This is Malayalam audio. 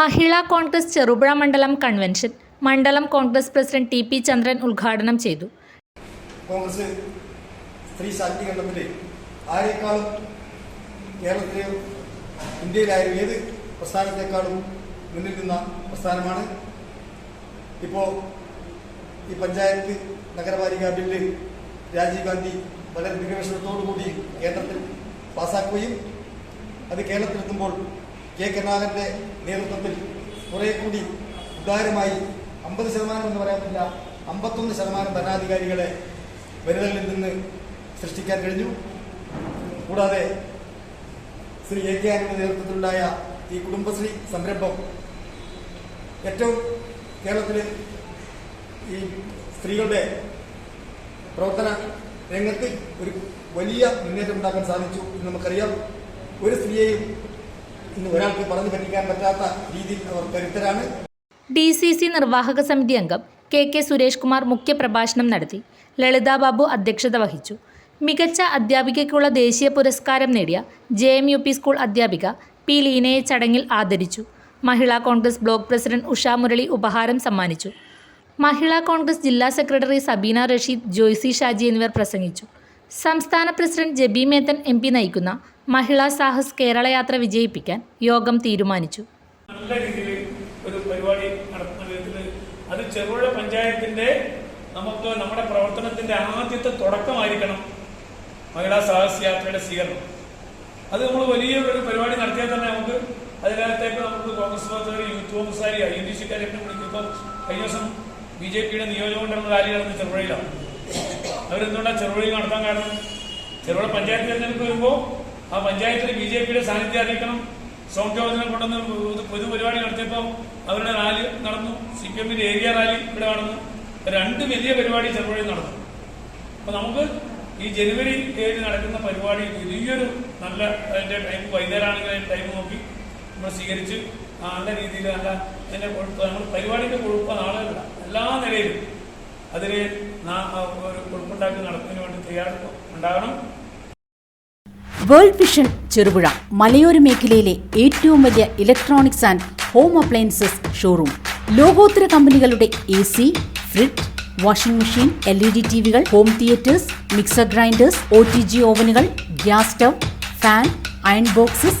മഹിളാ കോൺഗ്രസ് ചെറുപുഴ മണ്ഡലം കൺവെൻഷൻ. മണ്ഡലം Congress president T P Chandran ഉദ്ഘാടനം ചെയ്തു. കോൺഗ്രസ് സ്ത്രീ ശാക്തീകരണത്തിൽ ആരെക്കാളും കേരളത്തിലെ ഇന്ത്യയിലായാലും ഏത് പ്രസ്ഥാനത്തെക്കാളും മുന്നിൽ നിന്ന പ്രസ്ഥാനമാണ്. ഇപ്പോൾ ഈ പഞ്ചായത്ത് നഗരപാലിക ബില്ല് രാജീവ് ഗാന്ധി വളരെ ദീർഘവീക്ഷണത്തോടുകൂടി കേന്ദ്രത്തിൽ പാസ്സാക്കുകയും അത് കേരളത്തിലെത്തുമ്പോൾ കെ. കരുണാകരന്റെ നേതൃത്വത്തിൽ കുറേ കൂടി ഉദാരമായി അമ്പത് ശതമാനം എന്ന് പറയാൻ പറ്റില്ല അമ്പത്തൊന്ന് ശതമാനം ഭരണാധികാരികളെ വനിതകളിൽ നിന്ന് സൃഷ്ടിക്കാൻ കഴിഞ്ഞു. കൂടാതെ ശ്രീ എ. കെ. ആന്റണിയുടെ നേതൃത്വത്തിലുണ്ടായ ഈ കുടുംബശ്രീ സംരംഭം ഏറ്റവും കേരളത്തിലെ ഈ സ്ത്രീകളുടെ പ്രവർത്തന രംഗത്ത് ഒരു വലിയ മുന്നേറ്റം ഉണ്ടാക്കാൻ സാധിച്ചു എന്ന് നമുക്കറിയാം. ഒരു സ്ത്രീയെയും ഇന്ന് ഒരാൾക്ക് പറഞ്ഞു പറ്റിക്കാൻ പറ്റാത്ത രീതിയിൽ അവർ കരുത്തരാണ്. ഡി സി സി നിർവാഹക സമിതി അംഗം കെ കെ സുരേഷ് കുമാർ മുഖ്യപ്രഭാഷണം നടത്തി. ലളിതാ ബാബു അധ്യക്ഷത വഹിച്ചു. മികച്ച അധ്യാപികയ്ക്കുള്ള ദേശീയ പുരസ്കാരം നേടിയ J M U P school അധ്യാപിക പി ലീനയെ ചടങ്ങിൽ ആദരിച്ചു. മഹിളാ കോൺഗ്രസ് ബ്ലോക്ക് പ്രസിഡന്റ് ഉഷാ മുരളി ഉപഹാരം സമ്മാനിച്ചു. മഹിളാ കോൺഗ്രസ് ജില്ലാ സെക്രട്ടറി സബീന റഷീദ് ജോയ്സി ഷാജി എന്നിവർ പ്രസംഗിച്ചു. സംസ്ഥാന president Jebi Mather M P നയിക്കുന്ന മഹിളാ സാഹസ് കേരള യാത്ര വിജയിപ്പിക്കാൻ യോഗം തീരുമാനിച്ചു. നല്ല രീതിയിൽ ഒരു പരിപാടി നടത്തുന്ന വിധത്തിൽ അത് ചെറുപുഴ പഞ്ചായത്തിന്റെ നമുക്ക് നമ്മുടെ പ്രവർത്തനത്തിന്റെ ആദ്യത്തെ തുടക്കമായിരിക്കണം മഹിളാ സാഹസ് യാത്രയുടെ സ്വീകരണം. അത് നമ്മൾ വലിയ ഒരു പരിപാടി നടത്തിയാൽ തന്നെ നമുക്ക് അതിനകത്തേക്ക് നമുക്ക് കോൺഗ്രസ് പ്രവർത്തകർ യൂത്ത് കോൺഗ്രസ്സുകാർ ഐ ഡി സിക്കാരൊക്കെ വിളിക്കുമ്പോൾ കഴിഞ്ഞ ദിവസം ബി ജെ പിയുടെ നിയോജകമണ്ഡലം റാലി ചെറുപുഴയിലാണ്. അവരെന്തുകൊണ്ടാണ് ചെറുപുഴയിൽ നടത്താൻ കാരണം? ചെറുപുഴ പഞ്ചായത്ത് തിരഞ്ഞെടുപ്പ് വരുമ്പോൾ ആ പഞ്ചായത്തിൽ ബി ജെ പിയുടെ സാന്നിധ്യം അറിയിക്കണം. സോം കൊണ്ടുവന്ന് പൊതുപരിപാടി പൊതു പരിപാടി നടത്തിയപ്പോൾ അവരുടെ റാലി നടന്നു. സി പി എമ്മിന്റെ ഏരിയ റാലി ഇവിടെ നടന്നു. രണ്ട് വലിയ പരിപാടി ചെറുപുഴയിൽ നടന്നു. അപ്പൊ നമുക്ക് ഈ ജനുവരി ഏഴ് നടക്കുന്ന പരിപാടി വലിയൊരു നല്ല അതിന്റെ ടൈം വൈകുന്നേരമാണെങ്കിൽ അതിന്റെ ടൈം നോക്കി നമ്മൾ സ്വീകരിച്ച് നല്ല രീതിയിൽ നല്ല അതിന്റെ കൊഴുപ്പ് നമ്മൾ പരിപാടിയുടെ കൊഴുപ്പ് നാളുകളില്ല കൊഴുപ്പുണ്ടാക്കി നടത്തുന്നതിന് വേണ്ടി തയ്യാറെടുപ്പ് ഉണ്ടാകണം. വേൾഡ് വിഷൻ ചെറുപുഴ മലയോര മേഖലയിലെ ഏറ്റവും വലിയ electronics and home appliances showroom. ലോകോത്തര കമ്പനികളുടെ A C fridge washing machine L E D T വികൾ home theatres mixer grinders O T G ഓവനുകൾ gas stove fan iron boxes